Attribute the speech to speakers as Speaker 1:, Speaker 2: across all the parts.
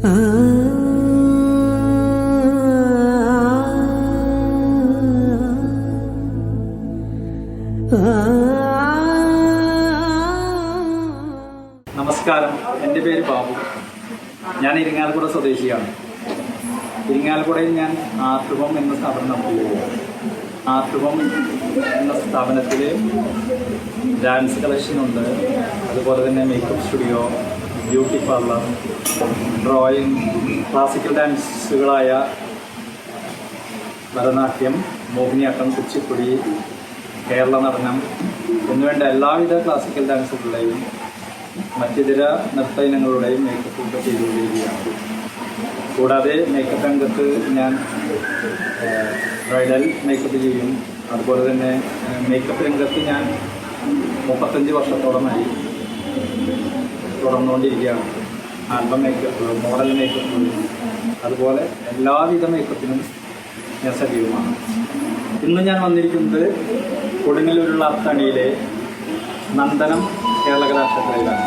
Speaker 1: നമസ്കാരം. എന്റെ പേര് ബാബു. ഞാൻ ഇരിങ്ങാലക്കുട സ്വദേശിയാണ്. ഇരിങ്ങാലക്കുടയിൽ ഞാൻ ആർട്ടുബം എന്ന സ്ഥാപനം നടത്തുകയാണ് ആർട്ടുബം എന്ന സ്ഥാപനത്തിൽ ഡാൻസ് കളക്ഷൻ ഉണ്ട്. അതുപോലെ തന്നെ makeup studio beauty parlour drawing classical ഡാൻസുകളായ Bharatanatyam Mohiniyattam Kuchipudi Kerala Natanam എന്നുവേണ്ട എല്ലാവിധ ക്ലാസിക്കൽ ഡാൻസുകളുടെയും മറ്റിതര നൃത്ത ഇനങ്ങളുടെയും മേക്കപ്പ് ചെയ്തുകൊണ്ടിരിക്കുകയാണ്. കൂടാതെ മേക്കപ്പ് രംഗത്ത് ഞാൻ ബ്രൈഡൽ മേക്കപ്പ് ചെയ്യും. അതുപോലെ തന്നെ മേക്കപ്പ് രംഗത്ത് ഞാൻ മുപ്പത്തഞ്ച് വർഷത്തോളമായി തുടർന്നുകൊണ്ടിരിക്കുകയാണ്. ആൽബം മേക്കപ്പ് മോഡൽ മേക്കപ്പ് അതുപോലെ എല്ലാവിധ മേക്കപ്പിനും ഞാൻ സജീവമാണ്. ഇന്ന് ഞാൻ വന്നിരിക്കുന്നത് കൊടുങ്ങല്ലൂരുള്ള അത്തണിയിലെ നന്ദനം കേരള കലാക്ഷേത്രയിലാണ്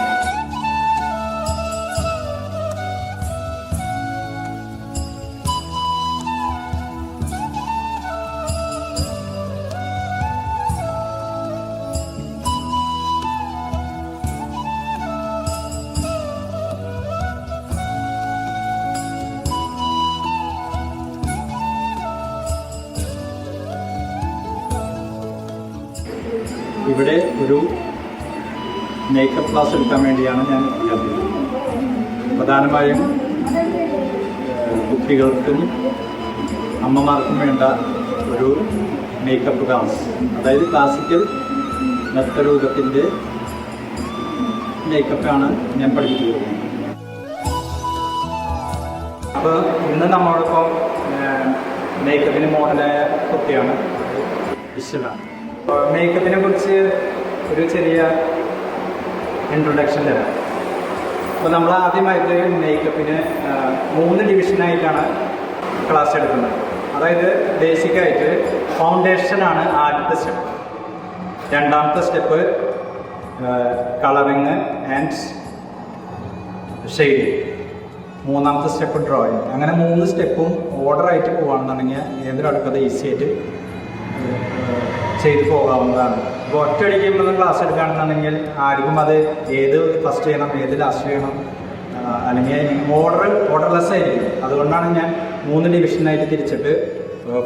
Speaker 1: ഇവിടെ ഒരു മേക്കപ്പ് ക്ലാസ് എടുക്കാൻ വേണ്ടിയാണ് ഞാൻ എത്തിയത് പ്രധാനമായും കുട്ടികൾക്കും അമ്മമാർക്കും വേണ്ട ഒരു മേക്കപ്പ് ക്ലാസ് അതായത് ക്ലാസിക്കൽ നൃത്തരൂപത്തിന്റെ മേക്കപ്പാണ് ഞാൻ പഠിപ്പിക്കുന്നത്. അപ്പോൾ ഇന്ന് നമ്മളോടൊപ്പം മേക്കപ്പിന് മോഡലായ കുട്ടിയാണ് വിശ്വനാണ് മേക്കപ്പിനെ കുറിച്ച് ഒരു ചെറിയ ഇൻട്രൊഡക്ഷൻ തരാം. അപ്പോൾ നമ്മൾ ആദ്യമായിട്ട് മേക്കപ്പിന് മൂന്ന് ഡിവിഷനായിട്ടാണ് ക്ലാസ് എടുക്കുന്നത്. അതായത് ബേസിക്കായിട്ട് ഫൗണ്ടേഷനാണ് ആദ്യത്തെ സ്റ്റെപ്പ് രണ്ടാമത്തെ സ്റ്റെപ്പ് കളറിങ് ആൻഡ് ഷെയ്ഡിങ് മൂന്നാമത്തെ സ്റ്റെപ്പ് ഡ്രോയിങ് അങ്ങനെ മൂന്ന് സ്റ്റെപ്പും ഓർഡർ ആയിട്ട് പോവുകയാണെന്നുണ്ടെങ്കിൽ ഏതൊരാൾക്കും അത് ഈസി ആയിട്ട് ചെയ്ത് പോകാവുന്നതാണ്. ഇപ്പോൾ ഒറ്റയടിക്ക് നമ്മൾ ക്ലാസ് എടുക്കുകയാണെന്നുണ്ടെങ്കിൽ ആർക്കും അത് ഏത് ഫസ്റ്റ് ചെയ്യണം ഏത് ലാസ്റ്റ് ചെയ്യണം അല്ലെങ്കിൽ ഓർഡർ ഓർഡർലെസ് ആയിരിക്കും. അതുകൊണ്ടാണ് ഞാൻ മൂന്ന് ഡിവിഷനായിട്ട് തിരിച്ചിട്ട്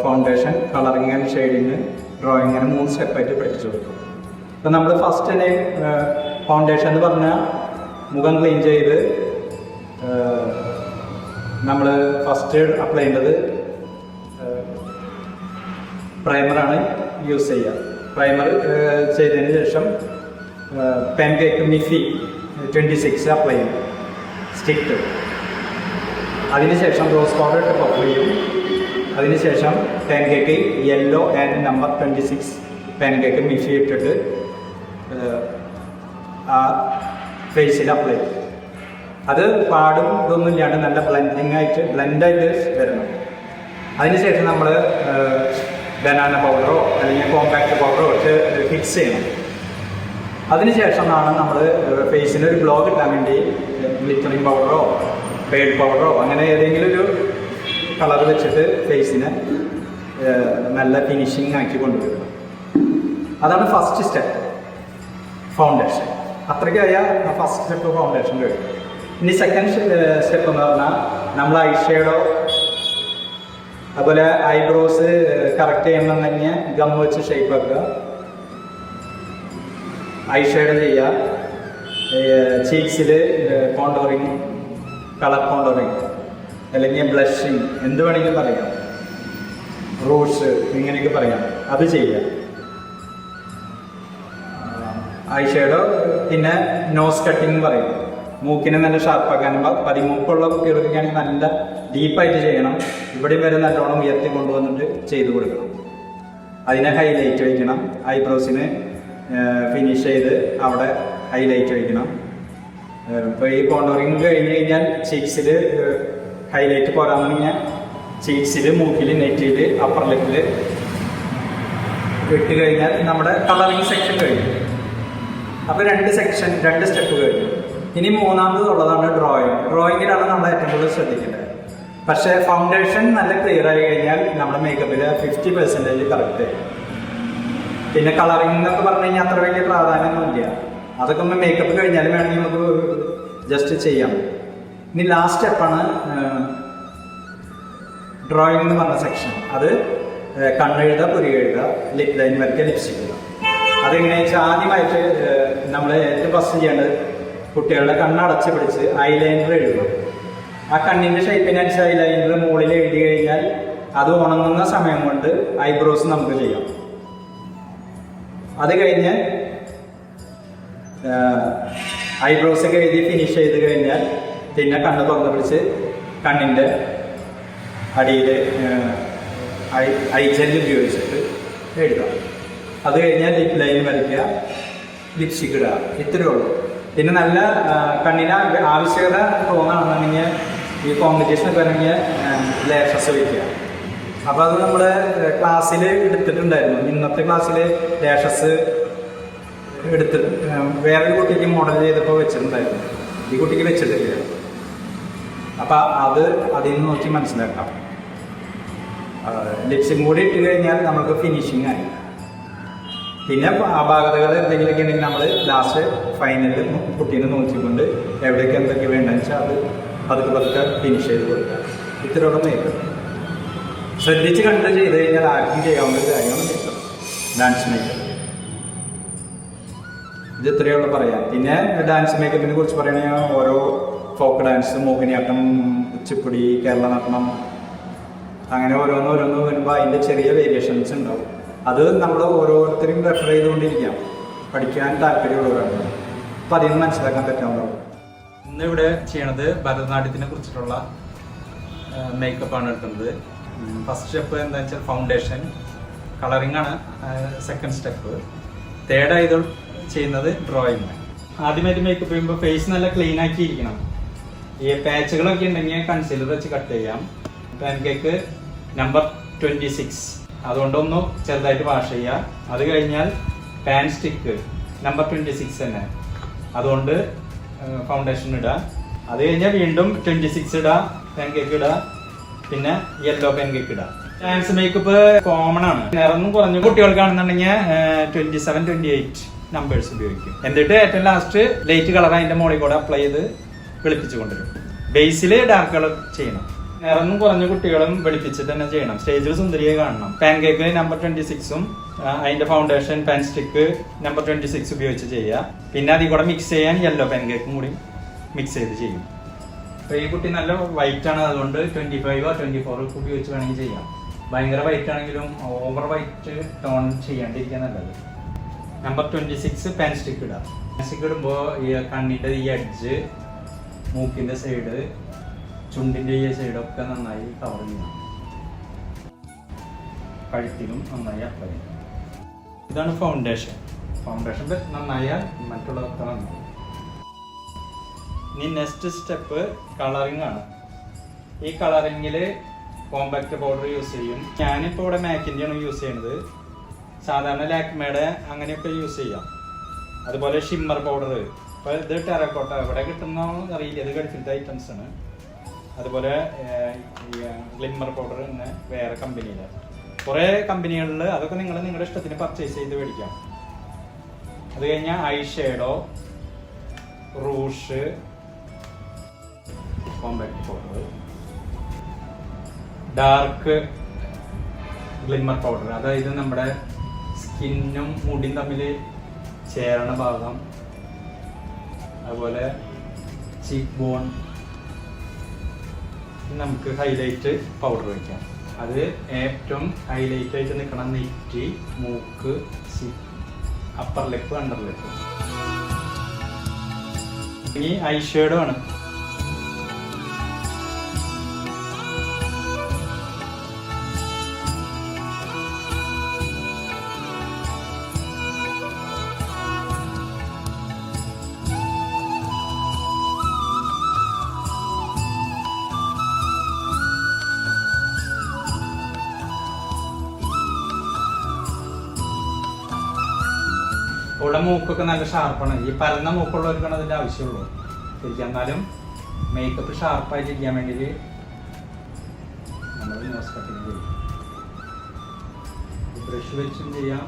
Speaker 1: foundation colouring and shading drawing അങ്ങനെ മൂന്ന് സ്റ്റെപ്പായിട്ട് പഠിപ്പിച്ചു കൊടുക്കും ഇപ്പം നമ്മൾ ഫസ്റ്റ് തന്നെ ഫൗണ്ടേഷൻ എന്ന് പറഞ്ഞാൽ മുഖം ക്ലീൻ ചെയ്ത് നമ്മൾ ഫസ്റ്റ് അപ്ലൈ ചെയ്യേണ്ടത് പ്രൈമറാണ് യൂസ് ചെയ്യുക പ്രൈമർ ചെയ്തതിന് ശേഷം പെൻ കേക്ക് മിഫി ട്വന്റി സിക്സ് അപ്ലൈ ചെയ്യും സ്റ്റിക്ക് അതിനുശേഷം റോസ് പൗഡർ ഇട്ട് പഫ് ചെയ്യും. അതിനുശേഷം pan cake yellow and number twenty six pan cake മിഫി ഇട്ടിട്ട് ആ ഫേസിൽ അപ്ലൈ ചെയ്യും. അത് പാടും ഇതൊന്നും ഇല്ലാണ്ട് നല്ല ബ്ലെൻഡിങ് ആയിട്ട് ബ്ലെൻഡായിട്ട് വരണം അതിനുശേഷം നമ്മൾ ബനാന പൗഡറോ അല്ലെങ്കിൽ കോമ്പാക്ട് പൗഡറോ വെച്ച് ഫിക്സ് ചെയ്യണം. അതിനുശേഷമാണ് നമ്മൾ ഫേസിന് ഒരു ഗ്ലോ കിട്ടാൻ വേണ്ടി ഗ്ലിറ്ററിങ് പൗഡറോ പെയ്ഡ് പൗഡറോ അങ്ങനെ ഏതെങ്കിലും ഒരു കളർ വെച്ചിട്ട് ഫേസിന് നല്ല ഫിനിഷിങ് ആക്കി കൊണ്ടുവരണം അതാണ് ഫസ്റ്റ് സ്റ്റെപ്പ് ഫൗണ്ടേഷൻ അത്രയ്ക്കായ ഫസ്റ്റ് സ്റ്റെപ്പ് ഫൗണ്ടേഷൻ കഴിഞ്ഞു ഇനി സെക്കൻഡ് സ്റ്റെപ്പ് എന്ന് പറഞ്ഞാൽ നമ്മൾ ഐ ഷേഡോ അതുപോലെ ഐബ്രോസ് കറക്റ്റ് ചെയ്യണം തന്നെ ഗം വെച്ച് ഷേപ്പ് ആക്കുക. ഐ ഷെയ്ഡ് ചെയ്യുക ചീക്സിൽ കോണ്ടോറിങ് കളർ കോണ്ടോറിങ് അല്ലെങ്കിൽ ബ്ലഷിങ് എന്ത് വേണമെങ്കിലും പറയാം. റൂഷ് ഇങ്ങനെയൊക്കെ പറയാം. അത് ചെയ്യുക. ഐ ഷെയ്ഡോ പിന്നെ നോസ് കട്ടിങ് പറയും. മൂക്കിനെ നല്ല ഷാർപ്പാക്കാനും പതിമൂക്കുള്ള കുട്ടികൾക്കൊക്കെയാണെങ്കിൽ നല്ല ഡീപ്പായിട്ട് ചെയ്യണം. ഇവിടെ വരെ നല്ലോണം ഉയർത്തി കൊണ്ടുവന്നിട്ട് ചെയ്ത് കൊടുക്കണം. അതിനെ ഹൈലൈറ്റ് വയ്ക്കണം. ഐബ്രോസിന് ഫിനിഷ് ചെയ്ത് അവിടെ ഹൈലൈറ്റ് വയ്ക്കണം. ഇപ്പോൾ ഈ കോണ്ടോറിങ് കഴിഞ്ഞ് കഴിഞ്ഞാൽ ചീക്സിൽ ഹൈലൈറ്റ് പോരാന്നുണ്ടെങ്കിൽ ചീക്സിൽ മൂക്കിൽ നെറ്റിയിൽ അപ്പർ ലിപ്പിൽ ഇട്ട് കഴിഞ്ഞാൽ നമ്മുടെ കളറിങ് സെക്ഷൻ കഴിഞ്ഞു. അപ്പോൾ രണ്ട് സെക്ഷൻ രണ്ട് സ്റ്റെപ്പ് കഴിഞ്ഞു. ഇനി മൂന്നാമത് ഉള്ളതാണ് ഡ്രോയിങ് ഡ്രോയിങ്ങിലാണ് നമ്മൾ ഏറ്റവും കൂടുതൽ ശ്രദ്ധിക്കേണ്ടത്. പക്ഷേ ഫൗണ്ടേഷൻ നല്ല ക്ലിയർ ആയി കഴിഞ്ഞാൽ നമ്മുടെ മേക്കപ്പിൽ ഫിഫ്റ്റി പെർസെന്റേജ് കറക്റ്റ് പിന്നെ കളറിംഗ് എന്നൊക്കെ പറഞ്ഞു കഴിഞ്ഞാൽ അത്ര വലിയ പ്രാധാന്യമൊന്നുമില്ല. അതൊക്കെ നമ്മൾ മേക്കപ്പ് കഴിഞ്ഞാലും വേണമെങ്കിൽ നമുക്ക് ജസ്റ്റ് ചെയ്യാം. ഇനി ലാസ്റ്റ് സ്റ്റെപ്പാണ് ഡ്രോയിങ് എന്ന് പറഞ്ഞ സെക്ഷൻ അത് കണ്ണെഴുത പുരി പുരികെഴുതുക ലിപ് ലൈൻ വരയ്ക്കുക ലിപ്സ്റ്റിക് അതെങ്ങനെയാണെന്ന് അതെങ്ങനെയാ വെച്ചാൽ ആദ്യമായിട്ട് നമ്മൾ ഏറ്റവും ഫസ്റ്റ് ചെയ്യേണ്ടത് കുട്ടികളുടെ കണ്ണടച്ച് പിടിച്ച് ഐലൈനർ എഴുതും ആ കണ്ണിന്റെ ഷേപ്പിനനുസരിച്ച് ഐലൈനർ മുകളിൽ എഴുതി കഴിഞ്ഞാൽ അത് ഉണങ്ങുന്ന സമയം കൊണ്ട് ഐബ്രോസ് നമുക്ക് ചെയ്യാം. അത് കഴിഞ്ഞ് ഐബ്രോസ് ഒക്കെ എഴുതി ഫിനിഷ് ചെയ്ത് കഴിഞ്ഞാൽ പിന്നെ കണ്ണ് തുറന്ന് പിടിച്ച് കണ്ണിന്റെ അടിയിൽ ഐ ഐജെൽ ഉപയോഗിച്ചിട്ട് എഴുതാം. അത് കഴിഞ്ഞാൽ ലിപ് ലൈൻ വരയ്ക്കുക ലിപ്സ്റ്റിക് ഇടുക. ഇത്രയേ ഉള്ളൂ. പിന്നെ നല്ല കണ്ണിന് ആവ- ആവശ്യകത തോന്നുകയാണെന്നുണ്ടെങ്കിൽ ഈ കോമ്പറ്റീഷനൊക്കെ വരണമെങ്കിൽ ലേഷസ് വയ്ക്കുക അപ്പോൾ അത് നമ്മൾ ക്ലാസ്സിൽ എടുത്തിട്ടുണ്ടായിരുന്നു. ഇന്നത്തെ ക്ലാസ്സിൽ ലേഷസ് എടുത്ത് വേറൊരു കുട്ടിക്ക് മോഡൽ ചെയ്തപ്പോൾ വെച്ചിട്ടുണ്ടായിരുന്നു. ഈ കുട്ടിക്ക് വെച്ചിട്ടില്ല. അപ്പം അത് അതിൽ നിന്ന് നോക്കി മനസ്സിലാക്കാം. ലിപ്സും കൂടി ഇട്ട് കഴിഞ്ഞാൽ നമുക്ക് ഫിനിഷിങ് ആയി. പിന്നെ അപാകതകൾ എന്തെങ്കിലുമൊക്കെ ഉണ്ടെങ്കിൽ നമ്മൾ ലാസ്റ്റ് ഫൈനലിൽ കുട്ടീനെ നോക്കിക്കൊണ്ട് എവിടെയൊക്കെ എന്തൊക്കെ വേണ്ടെന്ന് വെച്ചാൽ അത് പതുക്കെ പതുക്കെ ഫിനിഷ് ചെയ്ത് കൊടുക്കുക. ഇത്രയോടെ മേക്കപ്പ് ശ്രദ്ധിച്ച് കണ്ട് ചെയ്ത് കഴിഞ്ഞാൽ ആർക്കും ചെയ്യാവുന്ന ഒരു കാര്യമാണ് ഡാൻസ് മേക്കപ്പ് ഇത് ഇത്രയുള്ള പറയാം പിന്നെ ഡാൻസ് മേക്കപ്പിനെ കുറിച്ച് പറയുകയാണെങ്കിൽ ഓരോ ഫോക്ക് ഡാൻസ് മോഹിനിയാട്ടം ഉച്ചപ്പൊടി കേരള നടനം അങ്ങനെ ഓരോന്ന് വരുമ്പോൾ അതിന്റെ ചെറിയ വേരിയേഷൻസ് ഉണ്ടാവും. അത് നമ്മൾ ഓരോരുത്തരും റെഫർ ചെയ്തുകൊണ്ടിരിക്കാം. പഠിക്കാൻ താല്പര്യമുള്ളവരാണ്. അപ്പം അതിൽ നിന്ന് മനസ്സിലാക്കാൻ പറ്റാവുന്നതാണ്. ഇന്ന് ഇവിടെ ചെയ്യണത് ഭരതനാട്യത്തിനെ കുറിച്ചിട്ടുള്ള മേക്കപ്പാണ് എടുക്കുന്നത്. ഫസ്റ്റ് സ്റ്റെപ്പ് എന്താ വെച്ചാൽ ഫൗണ്ടേഷൻ കളറിംഗ് ആണ് സെക്കൻഡ് സ്റ്റെപ്പ് തേർഡ് ആയത് ചെയ്യുന്നത് ഡ്രോയിങ് ആദ്യമായിട്ട് മേക്കപ്പ് ചെയ്യുമ്പോൾ ഫേസ് നല്ല ക്ലീൻ ആക്കിയിരിക്കണം. ഈ പാച്ചുകളൊക്കെ ഉണ്ടെങ്കിൽ കൺസീലർ വെച്ച് കട്ട് ചെയ്യാം. Pan cake number twenty six അതുകൊണ്ടൊന്ന് ചെറുതായിട്ട് വാഷ് ചെയ്യുക അത് കഴിഞ്ഞാൽ pan stick number twenty six തന്നെ. അതുകൊണ്ട് ഫൗണ്ടേഷൻ ഇടുക അത് കഴിഞ്ഞാൽ വീണ്ടും ട്വന്റി സിക്സ് ഇടുക പാൻ കേക്ക് ഇടുക പിന്നെ യെല്ലോ പെൻ കേക്ക് ഇടുക ഡാൻസ് മേക്കപ്പ് കോമൺ ആണ്. നിറന്നും കുറഞ്ഞ കുട്ടികൾക്കാണെന്നുണ്ടെങ്കിൽ twenty seven twenty eight numbers ഉപയോഗിക്കും. എന്നിട്ട് ഏറ്റവും ലാസ്റ്റ് ലൈറ്റ് കളർ അതിന്റെ മുകളിൽ കൂടെ അപ്ലൈ ചെയ്ത് വെളുപ്പിച്ചു കൊണ്ടുവരും. ബേസിൽ ഡാർക്ക് കളർ ചെയ്യണം. നിറന്നും കുറഞ്ഞ കുട്ടികളും വെളുപ്പിച്ചിട്ട് തന്നെ ചെയ്യണം. സ്റ്റേജിൽ സുന്ദരിയെ കാണണം. പാൻകേക്ക് നമ്പർ ട്വന്റി സിക്സും അതിന്റെ foundation pan stick number twenty six ഉപയോഗിച്ച് ചെയ്യുക. പിന്നെ അതിൽ കൂടെ മിക്സ് ചെയ്യാൻ യെല്ലോ പാൻകേക്കും കൂടി മിക്സ് ചെയ്ത് ചെയ്യും. അപ്പൊ ഈ കുട്ടി നല്ല വൈറ്റ് ആണ്. അതുകൊണ്ട് ട്വന്റി ഫൈവോ ട്വന്റി ഫോർ ഉപയോഗിച്ച് വേണമെങ്കിൽ ചെയ്യാം. ഭയങ്കര വൈറ്റ് ആണെങ്കിലും ഓവർ വൈറ്റ് ടോൺ ചെയ്യാണ്ടിരിക്കാൻ നല്ലത്. Number twenty six pan stick ഇടാം. പാൻ സ്റ്റിക്ക് ഇടുമ്പോൾ ഈ കണ്ണിന്റെ ഈ എഡ്ജ് മൂക്കിന്റെ സൈഡ് ചുണ്ടിന്റെ ഈ സൈഡൊക്കെ നന്നായി കവർ ചെയ്യണം കഴുത്തിലും നന്നായി അപ്ലൈ ചെയ്യണം ഇതാണ് ഫൗണ്ടേഷൻ ഫൗണ്ടേഷൻ നന്നായാൽ മറ്റുള്ളതൊക്കെ നന്നായി ഇനി നെക്സ്റ്റ് സ്റ്റെപ്പ് കളറിംഗ് ആണ്. ഈ കളറിങ്ങിൽ കോമ്പാക്ട് പൗഡർ യൂസ് ചെയ്യും. ഞാനിപ്പോൾ ഇവിടെ മാക്കിന്റെ ആണ് യൂസ് ചെയ്യുന്നത് സാധാരണ ലാക്മേയുടെ അങ്ങനെയൊക്കെ യൂസ് ചെയ്യാം. അതുപോലെ ഷിമ്മർ പൗഡർ ഇപ്പോൾ ഇത് ടെറക്കോട്ട എവിടെ കിട്ടുന്ന അറിയില്ല. ഇത് കഴിച്ചിട്ട് ഐറ്റംസ് ആണ്. അതുപോലെ ഗ്ലിമ്മർ പൗഡർ എന്ന വേറെ കമ്പനിയിൽ കുറേ കമ്പനികളിൽ അതൊക്കെ നിങ്ങൾ നിങ്ങളുടെ ഇഷ്ടത്തിന് പർച്ചേസ് ചെയ്ത് മേടിക്കാം. അത് കഴിഞ്ഞാൽ eye shadow rouge compact powder dark glimmer powder അതായത് നമ്മുടെ സ്കിന്നും മുടിയും തമ്മിൽ ചേരണ ഭാഗം. അതുപോലെ ചീക്ക് ബോൺ നമുക്ക് ഹൈലൈറ്റ് പൗഡർ വയ്ക്കാം അത് ഏറ്റവും ഹൈലൈറ്റ് ആയിട്ട് നിൽക്കണ നെറ്റി മൂക്ക് അപ്പർ ലെപ്പ് അണ്ടർ ലെപ്പ് ഇനി ഐ ഷേഡോ ആണ്. ഇവിടെ മൂക്കൊക്കെ നല്ല ഷാർപ്പാണ് ഈ പരന്ന മൂക്കുള്ളവർക്കാണ് അതിന്റെ ആവശ്യമുള്ളൂ. ശരിക്കും എന്നാലും മേക്കപ്പ് ഷാർപ്പായിട്ട് ഇരിക്കാൻ വേണ്ടിയിട്ട് നമ്മൾ നോസ് കട്ടിങ് ചെയ്യും. ബ്രഷ് വെച്ചും ചെയ്യാം.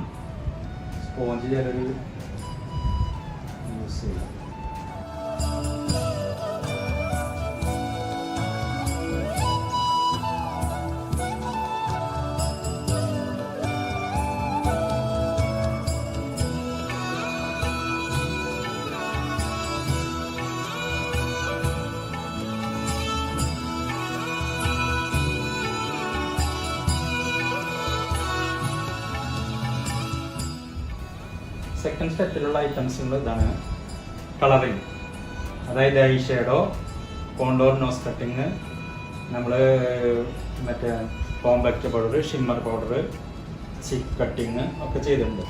Speaker 1: സ്പോഞ്ച് ചിലർ യൂസ് ചെയ്യാം. സെക്കൻഡ് സ്റ്റെപ്പിലുള്ള ഐറ്റംസുകൾ ഇതാണ് കളറിങ് അതായത് eye shadow contour nose cutting നമ്മൾ മറ്റേ compact powder shimmer powder cheek cutting ഒക്കെ ചെയ്തിട്ടുണ്ട്.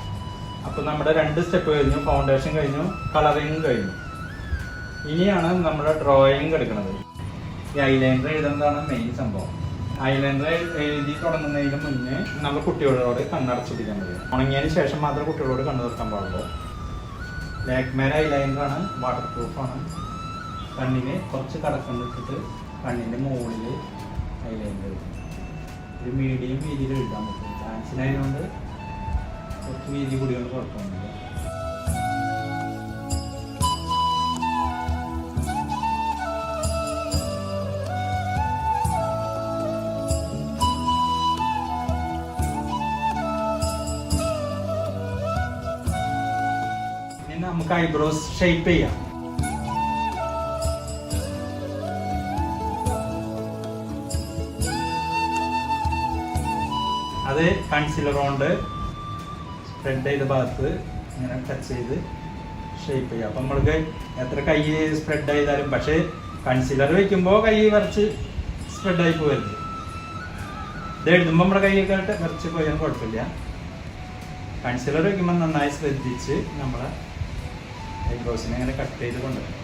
Speaker 1: അപ്പോൾ നമ്മുടെ രണ്ട് സ്റ്റെപ്പ് കഴിഞ്ഞു ഫൗണ്ടേഷൻ കഴിഞ്ഞു കളറിങ് കഴിഞ്ഞു. ഇനിയാണ് നമ്മുടെ ഡ്രോയിങ് എടുക്കുന്നത് ഈ ഐലൈനർ എഴുതുന്നതാണ് മെയിൻ സംഭവം. ഐലൈനർ എഴുതി തുടങ്ങുന്നതിന് മുന്നേ നമ്മൾ കുട്ടികളോട് കണ്ണടച്ചിരിക്കാൻ പറ്റും ഉണങ്ങിയതിന് ശേഷം മാത്രമേ കുട്ടികളോട് കണ്ണു നിർത്താൻ പാടുള്ളൂ. ലാക്മേര ഐലൈനറാണ് വാട്ടർ പ്രൂഫാണ് കണ്ണിന് കുറച്ച് കടക്കം ഇട്ടിട്ട് കണ്ണിന്റെ മുകളിൽ ഐലൈനർ ഒരു മീഡിയം വീതിയിൽ എഴുതാൻ പറ്റും. ഡാൻസിനായതുകൊണ്ട് കുറച്ച് വീതി കൂടിയോണ്ട് കുഴപ്പമൊന്നുമില്ല. നമുക്ക് ഐബ്രോസ് ഷേപ്പ് ചെയ്യാം അത് കൺസിലർ കൊണ്ട് സ്പ്രെഡ് ചെയ്ത ഭാഗത്ത് ഇങ്ങനെ ടച്ച് ചെയ്ത് ഷേപ്പ് ചെയ്യുക അപ്പം നമ്മൾക്ക് എത്ര കൈ സ്പ്രെഡ് ചെയ്താലും പക്ഷേ കൺസിലർ വെക്കുമ്പോൾ കൈ വരച്ച് സ്പ്രെഡായി പോകരുത് ഇത് എഴുതുമ്പോൾ നമ്മുടെ കൈയൊക്കെ വരച്ച് പോയാൽ കുഴപ്പമില്ല. കൺസിലർ വെക്കുമ്പോൾ നന്നായി ശ്രദ്ധിച്ച് നമ്മളെ ഐബ്രോസിനെ അങ്ങനെ കട്ട് ചെയ്ത് കൊണ്ടുവരും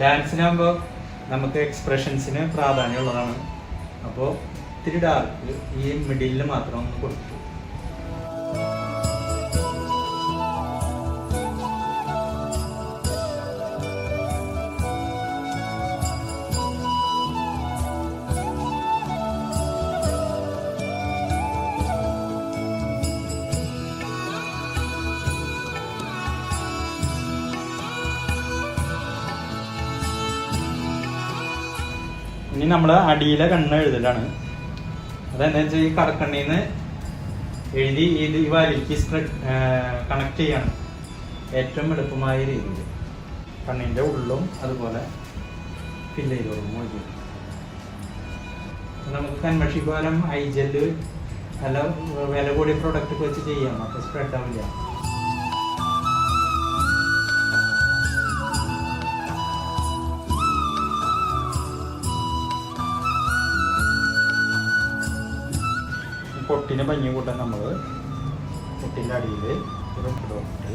Speaker 1: ഡാൻസിനാകുമ്പോൾ നമുക്ക് എക്സ്പ്രഷൻസിന് പ്രാധാന്യമുള്ളതാണ് അപ്പോൾ ഇത്തിരി ഡാർക്ക് ഈ മിഡിലിൽ മാത്രം ഒന്ന് കൊടുത്തു ഇനി നമ്മൾ അടിയിലെ കണ്ണ് എഴുതലാണ്. അതെന്താ വെച്ചാൽ ഈ കടക്കണ്ണിന്ന് എഴുതി ഇത് ഈ സ്പ്രെഡ് കണക്ട് ചെയ്യണം. ഏറ്റവും എളുപ്പമായ രീതിയിൽ. കണ്ണിന്റെ ഉള്ളും അതുപോലെ ഫില്ല് ചെയ്ത് കൊടുക്കും മോചി നമുക്ക് പകരം ഐ ജെല്ല് നല്ല വില കൂടിയ പ്രൊഡക്റ്റ് വെച്ച് ചെയ്യാം. അപ്പോൾ സ്പ്രെഡ് ആവില്ല. പൊട്ടിന് ഭംഗി കൂട്ടാൻ നമ്മൾ പൊട്ടിന്റെ അടിയിൽ ഒരു ഡോട്ട്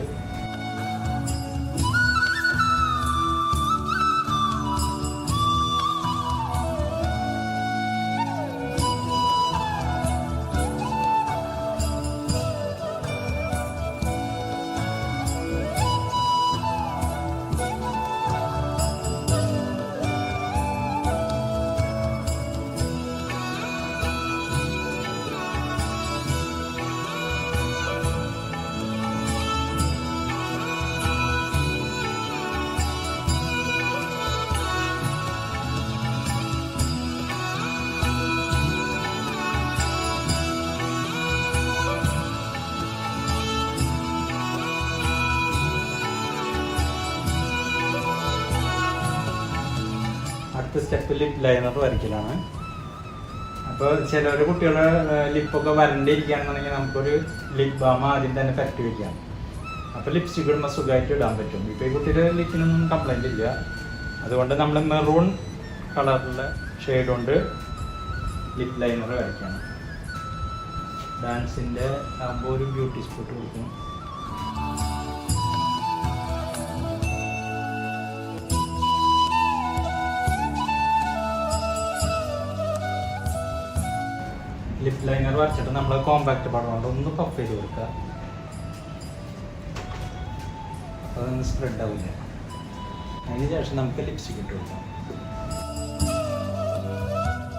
Speaker 1: സ്റ്റെപ്പ് ലിപ് ലൈനർ വരയ്ക്കലാണ്. അപ്പോൾ ചിലവർ കുട്ടികളെ ലിപ്പൊക്കെ വരണ്ടിരിക്കുകയാണെന്നുണ്ടെങ്കിൽ നമുക്കൊരു ലിപ് ബാം ആദ്യം തന്നെ പരട്ടി വയ്ക്കാം അപ്പോൾ ലിപ്സ്റ്റിക് ഇടുമ്പോൾ സുഖമായിട്ട് ഇടാൻ പറ്റും. ഇപ്പോൾ ഈ കുട്ടിയുടെ ലിപ്പിനൊന്നും കംപ്ലൈന്റ് ഇല്ല. അതുകൊണ്ട് നമ്മൾ മെറൂൺ കളറിലുള്ള ഷെയ്ഡ് കൊണ്ട് ലിപ് ലൈനർ വരയ്ക്കണം. ഡാൻസിന്റെ ആകുമ്പോൾ ഒരു ബ്യൂട്ടി സ്പോട്ട് കൊടുക്കും. ലിപ് ലൈനർ വരച്ചിട്ട് നമ്മൾ കോമ്പാക്ട് പടം. കൊണ്ട് ഒന്ന് പഫ് ചെയ്ത് കൊടുക്കുക. അതൊന്ന് സ്പ്രെഡ് ആവില്ല? അതിന് ശേഷം നമുക്ക് ലിപ്സ്റ്റിക് ഇട്ട് കൊടുക്കാം.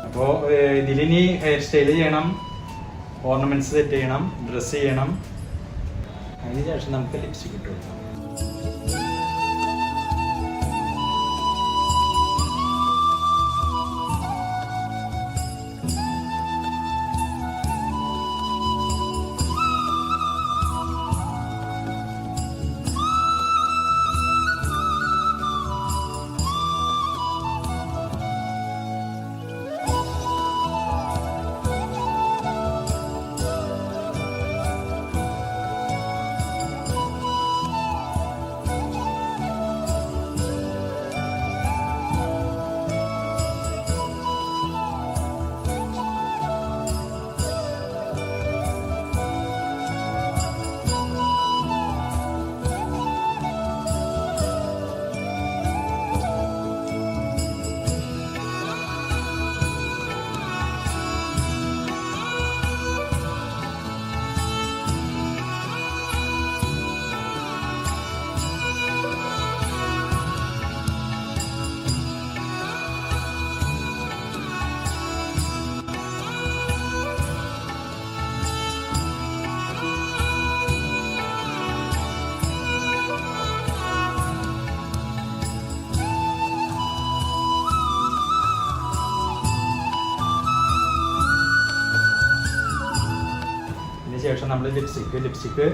Speaker 1: അപ്പോൾ ഇതിലിനി ഹെയർ സ്റ്റൈൽ ചെയ്യണം. ഓർണമെന്റ്സ് സെറ്റ് ചെയ്യണം. ഡ്രസ്സ് ചെയ്യണം. അതിന് ശേഷം നമുക്ക് ലിപ്സ്റ്റിക് ഇട്ട് കൊടുക്കാം. ശേഷം നമ്മൾ ലിപ്സ്റ്റിക്ക് ലിപ്സ്റ്റിക്ക്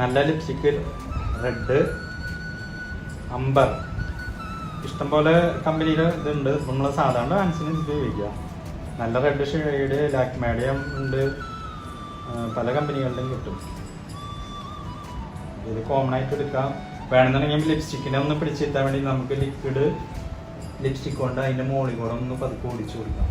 Speaker 1: നല്ല ലിപ്സ്റ്റിക്ക് റെഡ് അമ്പർ ഇഷ്ടംപോലെ കമ്പനിയിൽ ഇതുണ്ട്. നമ്മൾ സാധാരണ ഫാൻസിന് ഇത് ഉപയോഗിക്കുക. നല്ല റെഡ് ഷെയ്ഡ് ലാക്മേഡിയം ഉണ്ട്. പല കമ്പനികളുടെയും കിട്ടും. ഇത് കോമൺ ആയിട്ട് എടുക്കാം. വേണമെന്നുണ്ടെങ്കിൽ ലിപ്സ്റ്റിക്കിനെ ഒന്ന് പിടിച്ചെത്താൻ വേണ്ടി നമുക്ക് ലിക്വിഡ് ലിപ്സ്റ്റിക് കൊണ്ട് അതിന്റെ മുകളിൽ കൂടെ ഒന്ന് പതുക്കെ ഓടിച്ചു കൊടുക്കാം.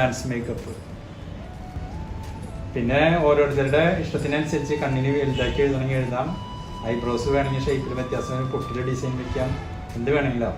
Speaker 1: ഡാൻസ് മേക്കപ്പ് പിന്നെ ഓരോരുത്തരുടെ ഇഷ്ടത്തിനനുസരിച്ച് കണ്ണിന് വലുതാക്കി എഴുതണമെങ്കിൽ എഴുതാം. ഐബ്രോസ് വേണമെങ്കിൽ ഷേപ്പിൽ വ്യത്യാസം പൊട്ടിലെ ഡിസൈൻ വയ്ക്കാം എന്ത് വേണമെങ്കിലും.